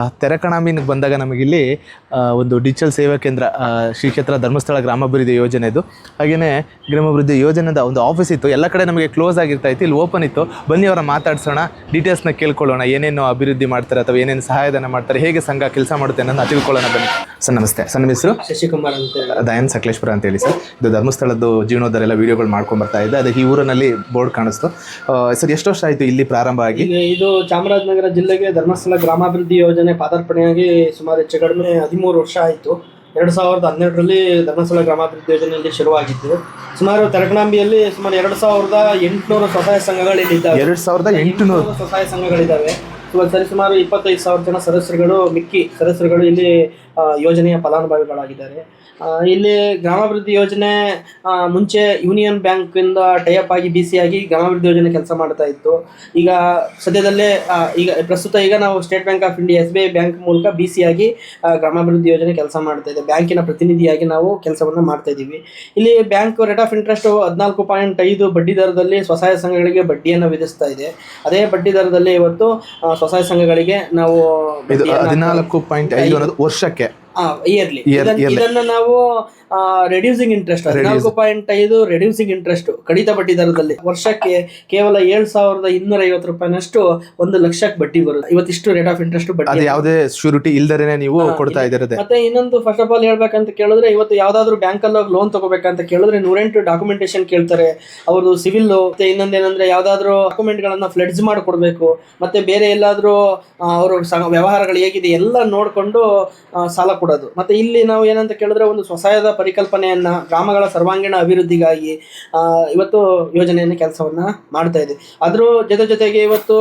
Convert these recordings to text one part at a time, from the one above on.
ಆ, ಮೀನಿಗೆ ಬಂದಾಗ ನಮಗಿಲ್ಲಿ ಒಂದು ಡಿಜಿಟಲ್ ಸೇವಾ ಕೇಂದ್ರ ಶ್ರೀ ಕ್ಷೇತ್ರ ಧರ್ಮಸ್ಥಳ ಗ್ರಾಮಾಭಿವೃದ್ಧಿ ಯೋಜನೆದು ಹಾಗೆಯೇ ಗ್ರಾಮಾಭಿವೃದ್ಧಿ ಯೋಜನೆದ ಒಂದು ಆಫೀಸ್ ಇತ್ತು. ಎಲ್ಲ ಕಡೆ ನಮಗೆ ಕ್ಲೋಸ್ ಆಗಿರ್ತಾ ಇತ್ತು. ಇಲ್ಲಿ ಓಪನ್ ಇತ್ತು. ಬನ್ನಿ ಅವರ ಮಾತಾಡ್ಸೋಣ. ಡೀಟೇಲ್ಸ್ನ ಕೇಳ್ಕೊಳ್ಳೋಣ. ಏನೇನು ಅಭಿವೃದ್ಧಿ ಮಾಡ್ತಾರೆ ಅಥವಾ ಏನೇನು ಸಹಾಯಧನ ಮಾಡ್ತಾರೆ. ಹೇಗೆ ಸಂಘ ಕೆಲಸ ಮಾಡುತ್ತೆ ಅನ್ನೋದನ್ನ ತಿಳ್ಕೊಳ್ಳೋಣ ಬನ್ನಿ. ಸರ್ ನಮಸ್ತೆ. ಸರ್ ನಮ್ಮ ಹೆಸರು? ಶಶಿಕುಮಾರ್ ಅಂತ ದಯನ್ ಸಕಲೇಶ್ವರ ಸಕಲೇಶ್ಪುರ ಅಂತ ಹೇಳಿ ಸರ್. ಇದು ಧರ್ಮಸ್ಥಳದ್ದು ಜೀವನೋದ್ಧಾರ ಎಲ್ಲ ವೀಡಿಯೋಗಳು ಮಾಡ್ಕೊಂಡು ಬರ್ತಾ ಇದ್ದೆ ಅದೇ ಈ ಊರಿನಲ್ಲಿ ಬೋರ್ಡ್ ಕಾಣಿಸ್ತು. ಸರ್ ಎಷ್ಟು ವರ್ಷ ಆಯಿತು ಇಲ್ಲಿ ಪ್ರಾರಂಭ ಆಗಿ? ಇದು ಚಾಮರಾಜನಗರ ಜಿಲ್ಲೆಗೆ ಧರ್ಮಸ್ಥಳ ಗ್ರಾಮಾಭಿವೃದ್ಧಿ ಯೋಜನೆ ಪಾದಾರ್ಪಣೆಯಾಗಿ ಸುಮಾರು ಹೆಚ್ಚು ಕಡಿಮೆ ಹದಿಮೂರು ವರ್ಷ ಆಯಿತು. ಎರಡು ಸಾವಿರದ ಹನ್ನೆರಡರಲ್ಲಿ ಧರ್ಮಸ್ಥಳ ಗ್ರಾಮಾಭಿವೃದ್ಧಿ ಯೋಜನೆಯಲ್ಲಿ ಶುರುವಾಗಿತ್ತು ಸುಮಾರು ತೆರಕಣಾಂಬಿಯಲ್ಲಿ ಸುಮಾರು ಎರಡು ಸಾವಿರದ ಎಂಟುನೂರು ಸ್ವಸಹಾಯ ಸಂಘಗಳಿದ್ದಾವೆ ಎರಡು ಸಾವಿರದ ಎಂಟುನೂರು ಸ್ವಸಹಾಯ ಸಂಘಗಳಿದ್ದಾವೆ. ಸುಮಾರು ಸರಿಸುಮಾರು ಇಪ್ಪತ್ತೈದು ಸಾವಿರ ಜನ ಸದಸ್ಯರುಗಳು, ಮಿಕ್ಕಿ ಸದಸ್ಯರುಗಳು ಇಲ್ಲಿ ಯೋಜನೆಯ ಫಲಾನುಭವಿಗಳಾಗಿದ್ದಾರೆ. ಇಲ್ಲಿ ಗ್ರಾಮಾಭಿವೃದ್ಧಿ ಯೋಜನೆ ಮುಂಚೆ ಯೂನಿಯನ್ ಬ್ಯಾಂಕಿಂದ ಟೈಅಪ್ ಆಗಿ, ಬಿ ಸಿ ಆಗಿ ಗ್ರಾಮಾಭಿವೃದ್ಧಿ ಯೋಜನೆ ಕೆಲಸ ಮಾಡ್ತಾ ಇತ್ತು. ಈಗ ಸದ್ಯದಲ್ಲೇ ಈಗ ಪ್ರಸ್ತುತ ಈಗ ನಾವು State Bank of India, S B I bank ಮೂಲಕ ಬಿ ಸಿ ಆಗಿ ಗ್ರಾಮಾಭಿವೃದ್ಧಿ ಯೋಜನೆ ಕೆಲಸ ಮಾಡ್ತಾ ಇದೆ. ಬ್ಯಾಂಕಿನ ಪ್ರತಿನಿಧಿಯಾಗಿ ನಾವು ಕೆಲಸವನ್ನು ಮಾಡ್ತಾ ಇದ್ದೀವಿ ಇಲ್ಲಿ ಬ್ಯಾಂಕ್ ರೇಟ್ ಆಫ್ ಇಂಟ್ರೆಸ್ಟ್ ಹದಿನಾಲ್ಕು ಪಾಯಿಂಟ್ ಐದು ಬಡ್ಡಿ ದರದಲ್ಲಿ ಸ್ವಸಹಾಯ ಸಂಘಗಳಿಗೆ ಬಡ್ಡಿಯನ್ನು ವಿಧಿಸ್ತಾ ಇದೆ. ಅದೇ ಬಡ್ಡಿ ದರದಲ್ಲಿ ಇವತ್ತು ಸ್ವಸಹಾಯ ಸಂಘಗಳಿಗೆ ನಾವು ಹದಿನಾಲ್ಕು ಪಾಯಿಂಟ್ ಐದು ಅನ್ನೋದು ವರ್ಷಕ್ಕೆ. ಇಯರ್ಲಿ. ಇದನ್ನ ನಾವು ರೆಡ್ಯೂಸಿಂಗ್ ಇಂಟ್ರೆಸ್ಟ್ ಹದಿನಾಲ್ಕು ಪಾಯಿಂಟ್ ಐದು ರೆಡ್ಯೂಸಿಂಗ್ ಇಂಟ್ರೆಸ್ಟ್ ಕಡಿತ ಬಡ್ಡಿ ದರದಲ್ಲಿ. ವರ್ಷಕ್ಕೆ ಕೇವಲ ಏಳು ಸಾವಿರದ ಇನ್ನೂರ ಐವತ್ತು ರೂಪಾಯಿನಷ್ಟು ಒಂದು ಲಕ್ಷಕ್ಕೆ ಬಡ್ಡಿ ಬರುತ್ತೆ. ಇವತ್ತಿಷ್ಟು ರೇಟ್ ಆಫ್ ಇಂಟ್ರೆಸ್ಟ್ ಅದು ಬಡ್ಡಿ ಯಾವುದೇ ಶ್ಯೂರಿಟಿ ಇಲ್ದರೇನೆ ನೀವು ಕೊಡ್ತಾ ಇದ್ದೀರದೆ. ಮತ್ತೆ ಇನ್ನೊಂದು ಫಸ್ಟ್ ಆಫ್ ಆಲ್ ಹೇಳ್ಬೇಕಂತ ಕೇಳಿದ್ರೆ ಇವತ್ತು ಯಾವ್ದಾದ್ರು ಬ್ಯಾಂಕ್ ಅಲ್ಲಿ ಲೋನ್ ತಗೋಬೇಕಂತ ಕೇಳಿದ್ರೆ ನೂರೆಂಟು ಡಾಕ್ಯುಮೆಂಟೇಶನ್ ಕೇಳ್ತಾರೆ. ಅವ್ರದ್ದು ಸಿವಿಲ್ ಮತ್ತೆ ಇನ್ನೊಂದೇನಂದ್ರೆ ಯಾವ್ದಾದ್ರು ಡಾಕ್ಯುಮೆಂಟ್ ಗಳನ್ನ ಫ್ಲೆಡ್ಜ್ ಮಾಡ್ಕೊಡ್ಬೇಕು. ಮತ್ತೆ ಬೇರೆ ಎಲ್ಲಾದ್ರೂ ಅವರು ವ್ಯವಹಾರಗಳು ಹೇಗಿದೆ ಎಲ್ಲ ನೋಡ್ಕೊಂಡು ಸಾಲ ಸಾಲ ಕೊಡೋದು ಮತ್ತೆ ಇಲ್ಲಿ ನಾವು ಏನಂತ ಕೇಳಿದ್ರೆ ಒಂದು ಸ್ವಸಹಾಯದ ಪರಿಕಲ್ಪನೆಯನ್ನ ಗ್ರಾಮಗಳ ಸರ್ವಾಂಗೀಣ ಅಭಿವೃದ್ಧಿಗಾಗಿ ಇವತ್ತು ಯೋಜನೆಯನ್ನು ಕೆಲಸವನ್ನ ಮಾಡ್ತಾ ಇದೆ. ಅದ್ರ ಜೊತೆ ಜೊತೆಗೆ ಇವತ್ತು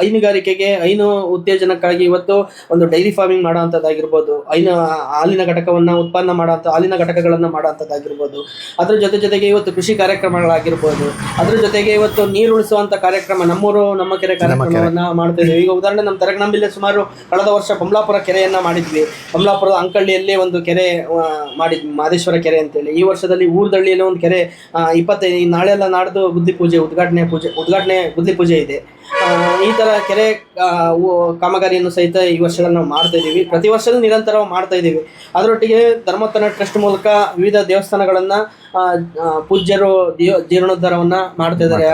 ಹೈನುಗಾರಿಕೆಗೆ ಹೈನು ಉತ್ತೇಜನಕ್ಕಾಗಿ ಇವತ್ತು ಒಂದು ಡೈರಿ ಫಾರ್ಮಿಂಗ್ ಮಾಡುವಂತದ್ದಾಗಿರ್ಬೋದು ಹೈನು ಹಾಲಿನ ಘಟಕವನ್ನ ಉತ್ಪನ್ನ ಮಾಡೋಂಥ ಹಾಲಿನ ಘಟಕಗಳನ್ನ ಮಾಡುವಂತದ್ದಾಗಿರ್ಬೋದು. ಅದ್ರ ಜೊತೆ ಜೊತೆಗೆ ಇವತ್ತು ಕೃಷಿ ಕಾರ್ಯಕ್ರಮಗಳಾಗಿರ್ಬೋದು. ಅದ್ರ ಜೊತೆಗೆ ಇವತ್ತು ನೀರು ಉಳಿಸುವಂತ ಕಾರ್ಯಕ್ರಮ ನಮ್ಮೂರು ನಮ್ಮ ಕೆರೆ ಕಾರ್ಯಕ್ರಮವನ್ನ ಮಾಡ್ತಾ ಇದ್ದೀವಿ. ಈಗ ಉದಾಹರಣೆ ನಮ್ಮ ತರಗನಂಬಿಲ್ಲಿ ಸುಮಾರು ಕಳೆದ ವರ್ಷ ಬೊಮ್ಲಾಪುರ ಕೆರೆಯನ್ನ ಮಾಡಿದ್ವಿ. ಬೊಮ್ಲಾಪುರದ ಅಂಕಳ್ಳಿಯಲ್ಲೇ ಒಂದು ಕೆರೆ ಮಾಡಿದ್ ಮಾದೇಶ್ವರ ಕೆರೆ ಅಂತೇಳಿ. ಈ ವರ್ಷದಲ್ಲಿ ಊರ್ದಳ್ಳಿಯಲ್ಲಿ ಒಂದು ಕೆರೆ ಇಪ್ಪತ್ತೈದು ನಾಳೆ ಎಲ್ಲ ನಾಡ್ದು ಬುದ್ಧಿ ಪೂಜೆ, ಉದ್ಘಾಟನೆ ಪೂಜೆ, ಉದ್ಘಾಟನೆ ಬುದ್ಧಿ ಪೂಜೆ ಇದೆ. ಈ ತರ ಕೆರೆ ಕಾಮಗಾರಿಯನ್ನು ಸಹಿತ ಈ ವರ್ಷದಲ್ಲಿ ನಾವು ಮಾಡ್ತಾ ಇದ್ದೀವಿ. ಪ್ರತಿ ವರ್ಷದಲ್ಲೂ ನಿರಂತರವಾಗಿ ಮಾಡ್ತಾ ಇದ್ದೀವಿ. ಅದರೊಟ್ಟಿಗೆ ಧರ್ಮೋತ್ತನ ಟ್ರಸ್ಟ್ ಮೂಲಕ ವಿವಿಧ ದೇವಸ್ಥಾನಗಳನ್ನ ಪೂಜ್ಯರು ಜೀರ್ಣೋದ್ಧಾರವನ್ನ ಮಾಡ್ತಾ ಇದ್ದಾರೆ.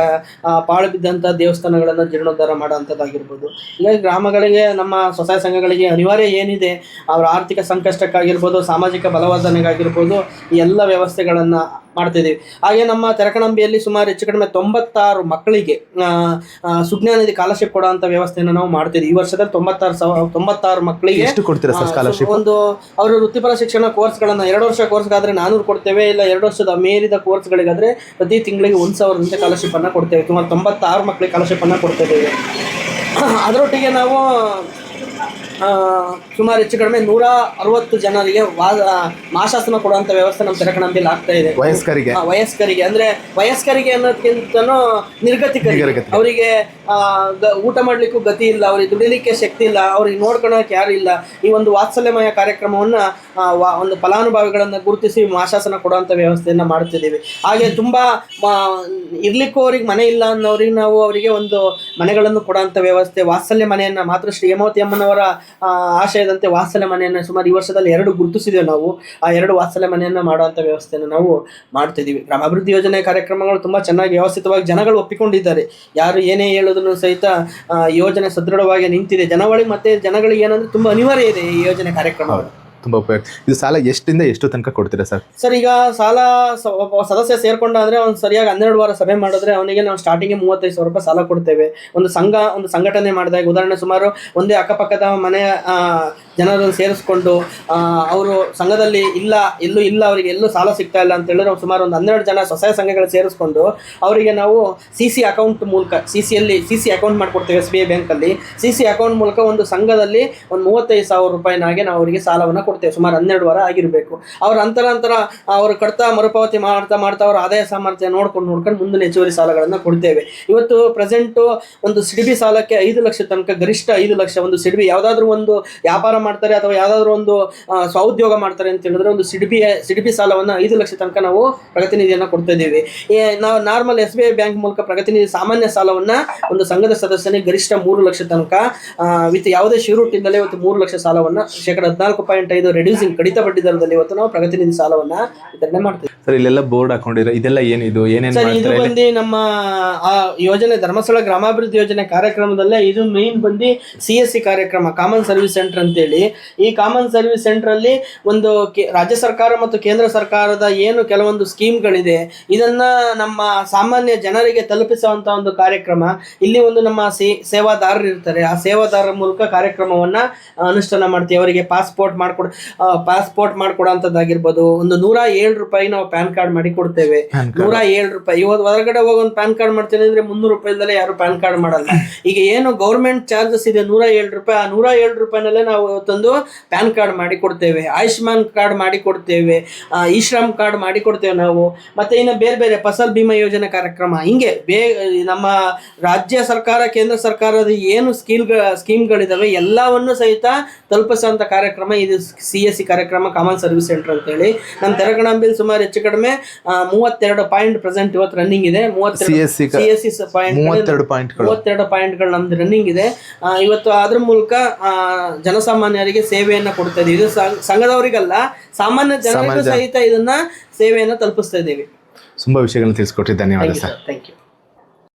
ಪಾಳು ಬಿದ್ದಂತ ದೇವಸ್ಥಾನಗಳನ್ನ ಜೀರ್ಣೋದ್ಧಾರ ಮಾಡೋಂಥದ್ದಾಗಿರ್ಬೋದು ಹೀಗಾಗಿ ಗ್ರಾಮಗಳಿಗೆ, ನಮ್ಮ ಸ್ವಸಹಾಯ ಸಂಘಗಳಿಗೆ ಅನಿವಾರ್ಯ ಏನಿದೆ, ಅವರ ಆರ್ಥಿಕ ಸಂಕಷ್ಟಕ್ಕಾಗಿರ್ಬೋದು, ಸಾಮಾಜಿಕ ಬಲವರ್ಧನೆಗಾಗಿರ್ಬೋದು, ಈ ಎಲ್ಲ ವ್ಯವಸ್ಥೆಗಳನ್ನ ಮಾಡ್ತಾ ಹಾಗೇ ನಮ್ಮ ತೆರಕಣಂಬಿಯಲ್ಲಿ ಸುಮಾರು ಹೆಚ್ಚು ಕಡಿಮೆ ತೊಂಬತ್ತಾರು ಮಕ್ಕಳಿಗೆ ಸುಜ್ಞಾನ ನಿಧಿ ಸ್ಕಾಲರ್ಶಿಪ್ ಕೊಡುವಂತ ವ್ಯವಸ್ಥೆಯನ್ನು ನಾವು ಮಾಡ್ತಿದ್ದೀವಿ. ಈ ವರ್ಷದಲ್ಲಿ ತೊಂಬತ್ತಾರು ಸಾವಿರ ತೊಂಬತ್ತಾರು ಮಕ್ಕಳಿಗೆ ಎಷ್ಟು ಕೊಡ್ತೀರಾ ಸರ್ ಸ್ಕಾಲರ್ಶಿಪ್ ಒಂದು ಅವರು ವೃತ್ತಿಪರ ಶಿಕ್ಷಣ ಕೋರ್ಸ್ಗಳನ್ನ ಎರಡು ವರ್ಷ ಕೋರ್ಸ್ಗಾದ್ರೆ ನಾನೂರು ಕೊಡ್ತೇವೆ ಇಲ್ಲ ಎರಡು ವರ್ಷದ ಮೇರಿದ ಕೋರ್ಸ್ಗಳಿಗಾದ್ರೆ ಪ್ರತಿ ತಿಂಗಳಿಗೆ ಒಂದು ಸಾವಿರದಂತೆ ಸ್ಕಾಲರ್ಶಿಪ್ ಅನ್ನ ಕೊಡ್ತೇವೆ. ಸುಮಾರು ತೊಂಬತ್ತಾರು ಮಕ್ಕಳಿಗೆ ಸ್ಕಾಲರ್ಶಿಪ್ ಅನ್ನ ಕೊಡ್ತಿದ್ದೇವೆ ಅದರೊಟ್ಟಿಗೆ ನಾವು ಸುಮಾರು ಹೆಚ್ಚು ಕಡಿಮೆ ನೂರ ಅರವತ್ತು ಜನರಿಗೆ ಮಾಶಾಸನ ಕೊಡುವಂತ ವ್ಯವಸ್ಥೆ ನಮ್ಮ ತೆರಕಣಂಬಿಲ್ ಆಗ್ತಾ ಇದೆ. ವಯಸ್ಕರಿಗೆ. ಆ, ವಯಸ್ಕರಿಗೆ. ಅಂದ್ರೆ ವಯಸ್ಕರಿಗೆ ಅನ್ನೋದಕ್ಕಿಂತನೂ ನಿರ್ಗತಿಕರಿಗೆ. ನಿರ್ಗತಿಕ. ಅವರಿಗೆ ಊಟ ಮಾಡ್ಲಿಕ್ಕೂ ಗತಿ ಇಲ್ಲ ಅವ್ರಿಗೆ ದುಡಿಲಿಕ್ಕೆ ಶಕ್ತಿ ಇಲ್ಲ ಅವ್ರಿಗೆ ನೋಡ್ಕೊಳಕ್ಕೆ ಯಾರು ಇಲ್ಲ. ಈ ಒಂದು ವಾತ್ಸಲ್ಯಮಯ ಕಾರ್ಯಕ್ರಮವನ್ನ ಒಂದು ಫಲಾನುಭವಿಗಳನ್ನ ಗುರುತಿಸಿ ಮಾಶಾಸನ ಕೊಡುವಂತ ವ್ಯವಸ್ಥೆಯನ್ನ ಮಾಡ್ತಿದ್ದೀವಿ ಹಾಗೆ ತುಂಬಾ ಇರ್ಲಿಕ್ಕೂ ಅವ್ರಿಗೆ ಮನೆ ಇಲ್ಲ ಅನ್ನೋರಿಗೆ ನಾವು ಅವರಿಗೆ ಒಂದು ಮನೆಗಳನ್ನು ಕೊಡುವಂತ ವ್ಯವಸ್ಥೆ ವಾತ್ಸಲ್ಯ ಮನೆಯನ್ನ ಮಾತ್ರ ಹೇಮಾವತಿ ಅಮ್ಮನವರ ಆಶಯದಂತೆ ವಾತ್ಸಲ್ಯ ಮನೆಯನ್ನು ಸುಮಾರು ಈ ವರ್ಷದಲ್ಲಿ ಎರಡು ಗುರುತಿಸಿದ್ದೇವೆ ನಾವು. ಆ ಎರಡು ವಾತ್ಸಲ್ಯ ಮನೆಯನ್ನ ಮಾಡುವಂಥ ವ್ಯವಸ್ಥೆಯನ್ನು ನಾವು ಮಾಡ್ತಿದ್ದೀವಿ. ಗ್ರಾಮಾಭಿವೃದ್ಧಿ ಯೋಜನೆ ಕಾರ್ಯಕ್ರಮಗಳು ತುಂಬಾ ಚೆನ್ನಾಗಿ ವ್ಯವಸ್ಥಿತವಾಗಿ ಜನಗಳು ಒಪ್ಪಿಕೊಂಡಿದ್ದಾರೆ. ಯಾರು ಏನೇ ಹೇಳೋದನ್ನು ಸಹಿತ ಯೋಜನೆ ಸದೃಢವಾಗಿ ನಿಂತಿದೆ. ಜನಗಳಿಗೆ ಮತ್ತೆ ಜನಗಳಿಗೆ ಏನಂದರೆ ತುಂಬ ಅನಿವಾರ್ಯ ಇದೆ ಈ ಯೋಜನೆ ಕಾರ್ಯಕ್ರಮಗಳು. ತುಂಬಾ ಉಪಯೋಗ ಇದು ಸಾಲ ಎಷ್ಟಿಂದ ಎಷ್ಟು ತನಕ ಕೊಡ್ತೀರಾ ಸರ್? ಸರ್, ಈಗ ಸಾಲ ಸದಸ್ಯ ಸೇರ್ಕೊಂಡ ಅಂದ್ರೆ ಅವ್ನು ಸರಿಯಾಗಿ ಹನ್ನೆರಡು ವಾರ ಸಭೆ ಮಾಡಿದ್ರೆ ಅವನಿಗೆ ನಾವು ಸ್ಟಾರ್ಟಿಂಗ್ ಮೂವತ್ತೈದು ಸಾವಿರ ರೂಪಾಯಿ ಸಾಲ ಕೊಡ್ತೇವೆ. ಒಂದು ಸಂಘ, ಒಂದು ಸಂಘಟನೆ ಮಾಡಿದಾಗ ಉದಾಹರಣೆ ಸುಮಾರು ಒಂದೇ ಅಕ್ಕಪಕ್ಕದ ಮನೆಯ ಜನರನ್ನು ಸೇರಿಸ್ಕೊಂಡು ಅವರು ಸಂಘದಲ್ಲಿ ಇಲ್ಲ, ಎಲ್ಲೂ ಇಲ್ಲ, ಅವರಿಗೆ ಎಲ್ಲೂ ಸಾಲ ಸಿಗ್ತಾ ಇಲ್ಲ ಅಂತ ಹೇಳಿದ್ರೆ ಸುಮಾರು ಒಂದು ಹನ್ನೆರಡು ಜನ ಸ್ವಸಹಾಯ ಸಂಘಗಳು ಸೇರಿಸ್ಕೊಂಡು ಅವರಿಗೆ ನಾವು ಸಿ ಸಿ ಅಕೌಂಟ್ ಮೂಲಕ, ಸಿ ಸಿಯಲ್ಲಿ ಸಿ ಸಿ ಅಕೌಂಟ್ ಮಾಡಿಕೊಡ್ತೇವೆ ಎಸ್ ಬಿ ಐ ಬ್ಯಾಂಕಲ್ಲಿ. ಸಿ ಸಿ ಅಕೌಂಟ್ ಮೂಲಕ ಒಂದು ಸಂಘದಲ್ಲಿ ಒಂದು ಮೂವತ್ತೈದು ಸಾವಿರ ರೂಪಾಯಿನಾಗೆ ನಾವು ಅವರಿಗೆ ಸಾಲವನ್ನು ಕೊಡ್ತೇವೆ. ಸುಮಾರು ಹನ್ನೆರಡು ವಾರ ಆಗಿರಬೇಕು. ಅವ್ರ ಅಂತರ ಅಂತರ, ಅವರು ಕಡ್ತಾ ಮರುಪಾವತಿ ಮಾಡ್ತಾ ಮಾಡ್ತಾ ಅವ್ರ ಆದಾಯ ಸಾಮರ್ಥ್ಯ ನೋಡ್ಕೊಂಡು ನೋಡ್ಕೊಂಡು ಮುಂದಿನ ಹೆಚ್ಚುವರಿ ಸಾಲಗಳನ್ನು ಕೊಡ್ತೇವೆ. ಇವತ್ತು ಪ್ರೆಸೆಂಟು ಒಂದು ಸಿಡಿಬಿ ಸಾಲಕ್ಕೆ ಐದು ಲಕ್ಷ ತನಕ ಗರಿಷ್ಠ ಐದು ಲಕ್ಷ ಒಂದು ಸಿಡಿಬಿ ಯಾವುದಾದ್ರೂ ಒಂದು ವ್ಯಾಪಾರ ಮಾಡ್ತಾರೆ ಅಥವಾ ಯಾವುದಾದ್ರೂ ಒಂದು ಸ್ವಉದ್ಯೋಗ ಮಾಡ್ತಾರೆ ಅಂತ ಹೇಳಿದ್ರೆ ಒಂದು ಸಿಡಿಬಿ ಸಿಡಿಬಿ ಸಾಲವನ್ನ ಐದು ಲಕ್ಷ ತನಕ ನಾವು ಪ್ರಗತಿ ನಿಧಿಯನ್ನ ಕೊಡ್ತಾ ಇದ್ದೀವಿ. ನಾವು normal S B I bank ಮೂಲಕ ಪ್ರಗತಿ ನಿಧಿ ಸಾಮಾನ್ಯ ಸಾಲವನ್ನ ಒಂದು ಸಂಘದ ಸದಸ್ಯನಿಗೆ ಗರಿಷ್ಠ ಮೂರು ಲಕ್ಷ ತನಕ ವಿತ್ ಯಾವುದೇ ಶಿರೂಟಿಂದಲೇ ಇವತ್ತು ಮೂರು ಲಕ್ಷ ಸಾಲವನ್ನ ಶೇಕಡ ಹದಿನಾಲ್ಕು ಪಾಯಿಂಟ್ ಐದು ರೆಡ್ಯೂಸಿಂಗ್ ಕಡಿತ ಬಡ್ಡಿ ದರದಲ್ಲಿ ಇವತ್ತು ನಾವು ಪ್ರಗತಿ ನಿಧಿ ಸಾಲವನ್ನ ವಿತರಣೆ ಮಾಡ್ತೀವಿ ಸರ್ ಇಲ್ಲೆಲ್ಲ ಬೋರ್ಡ್ ಹಾಕೊಂಡಿರೋ ಇದೆಲ್ಲ ಏನಿದು ಏನೇನು ಸರ್ ಇದು ಬಂದು ನಮ್ಮ ಆ ಯೋಜನೆ ಧರ್ಮಸ್ಥಳ ಗ್ರಾಮಾಭಿವೃದ್ಧಿ ಯೋಜನೆ ಕಾರ್ಯಕ್ರಮದಲ್ಲೇ ಇದು ಮೇನ್ ಬಂದು ಸಿ ಎಸ್ ಸಿ ಕಾರ್ಯಕ್ರಮ ಕಾಮನ್ ಸರ್ವಿಸ್ ಸೆಂಟರ್ ಅಂತೇಳಿ. ಈ ಕಾಮನ್ ಸರ್ವಿಸ್ ಸೆಂಟರ್ ಅಲ್ಲಿ ಒಂದು ರಾಜ್ಯ ಸರ್ಕಾರ ಮತ್ತು ಕೇಂದ್ರ ಸರ್ಕಾರದ ಏನು ಕೆಲವೊಂದು ಸ್ಕೀಮ್ಗಳಿದೆ ಇದನ್ನ ನಮ್ಮ ಸಾಮಾನ್ಯ ಜನರಿಗೆ ತಲುಪಿಸುವಂತ ಒಂದು ಕಾರ್ಯಕ್ರಮ. ಇಲ್ಲಿ ಒಂದು ನಮ್ಮ ಸೇವಾದಾರರು ಇರ್ತಾರೆ ಆ ಸೇವಾದಾರರ ಮೂಲಕ ಕಾರ್ಯಕ್ರಮವನ್ನ ಅನುಷ್ಠಾನ ಮಾಡ್ತೀವಿ. ಅವರಿಗೆ ಪಾಸ್ಪೋರ್ಟ್ ಮಾಡ್ಕೊಡ್ ಪಾಸ್ಪೋರ್ಟ್ ಮಾಡ್ಕೊಡೋಂಥದ್ದಾಗಿರ್ಬೋದು ಒಂದು ನೂರ ಏಳು ರೂಪಾಯಿ ನಾವು ಪ್ಯಾನ್ ಕಾರ್ಡ್ ಮಾಡಿ ಕೊಡ್ತೇವೆ. ನೂರ ಏಳು ರೂಪಾಯಿ. ಇವತ್ತು ಹೊರಗಡೆ ಹೋಗಿ ಒಂದು ಪ್ಯಾನ್ ಕಾರ್ಡ್ ಮಾಡ್ತೀನಿ ಅಂದ್ರೆ ಮುನ್ನೂರು ರೂಪಾಯಿದಲ್ಲೇ ಯಾರು ಪ್ಯಾನ್ ಕಾರ್ಡ್ ಮಾಡಲ್ಲ. ಈಗ ಏನು ಗೌರ್ಮೆಂಟ್ ಚಾರ್ಜಸ್ ಇದೆ ನೂರ ಏಳು ರೂಪಾಯಿ. ಆ ನೂರ ಏಳು ರೂಪಾಯಿನಲ್ಲೇ ನಾವು ತಂದು ಪ್ಯಾನ್ ಕಾರ್ಡ್ ಮಾಡಿ ಕೊಡ್ತೇವೆ. ಆಯುಷ್ಮಾನ್ ಕಾರ್ಡ್ ಮಾಡಿ ಕೊಡ್ತೇವೆ. ಇ ಶ್ರಮ್ ಕಾರ್ಡ್ ಮಾಡಿ ಕೊಡ್ತೇವೆ ನಾವು. ಮತ್ತೆ ಇನ್ನು ಬೇರೆ ಬೇರೆ ಫಸಲ್ ಬಿಮಾ ಯೋಜನೆ ಕಾರ್ಯಕ್ರಮ. ಹಿಂಗೆ ಬೇ ನಮ್ಮ ರಾಜ್ಯ ಸರ್ಕಾರ ಕೇಂದ್ರ ಸರ್ಕಾರದ ಏನು ಸ್ಕೀಲ್ ಸ್ಕೀಮ್ಗಳಿದಾವೆ ಎಲ್ಲವನ್ನು ಸಹಿತ ತಲುಪಿಸುವಂತ ಕಾರ್ಯಕ್ರಮ ಇದು. ಸಿ ಎಸ್ ಸಿ ಕಾರ್ಯಕ್ರಮ ಕಾಮನ್ ಸರ್ವಿಸ್ ಸೆಂಟರ್ ಅಂತೇಳಿ. ನಮ್ಮ ತೆರಗಣಂಬಿಲ್ ಸುಮಾರು ಹೆಚ್ಚು ಕಡಿಮೆ ಮೂವತ್ತೆರಡು ಪಾಯಿಂಟ್ ಪ್ರೆಸೆಂಟ್ ಇವತ್ತು ರನ್ನಿಂಗ್ ಇದೆ. ಮೂವತ್ತೆರಡು CSC ಕ- ಸಿ ಎಸ್ ಸಿ ಪಾಯಿಂಟ್ ಮೂವತ್ತೆರಡು ಪಾಯಿಂಟ್ಗಳು ನಮ್ದು ರನ್ನಿಂಗ್ ಇದೆ. ಇವತ್ತು ಅದ್ರ ಮೂಲಕ ಜನಸಾಮಾನ್ಯರಿಗೆ ಸೇವೆಯನ್ನ ಕೊಡ್ತಾ ಇದೀವಿ. ಇದು ಸಂಘ- ಸಂಘದವರಿಗಲ್ಲ ಸಾಮಾನ್ಯ ಜನರಿಗೂ ಸಹಿತ ಇದನ್ನ ಸೇವೆಯನ್ನ ತಲುಪಿಸ್ತಾ ಇದ್ದೀವಿ ತುಂಬಾ ವಿಷಯಗಳನ್ನ ತಿಳಿಸ್ಕೊಟ್ರಿ ಧನ್ಯವಾದ ಸರ್. Thank you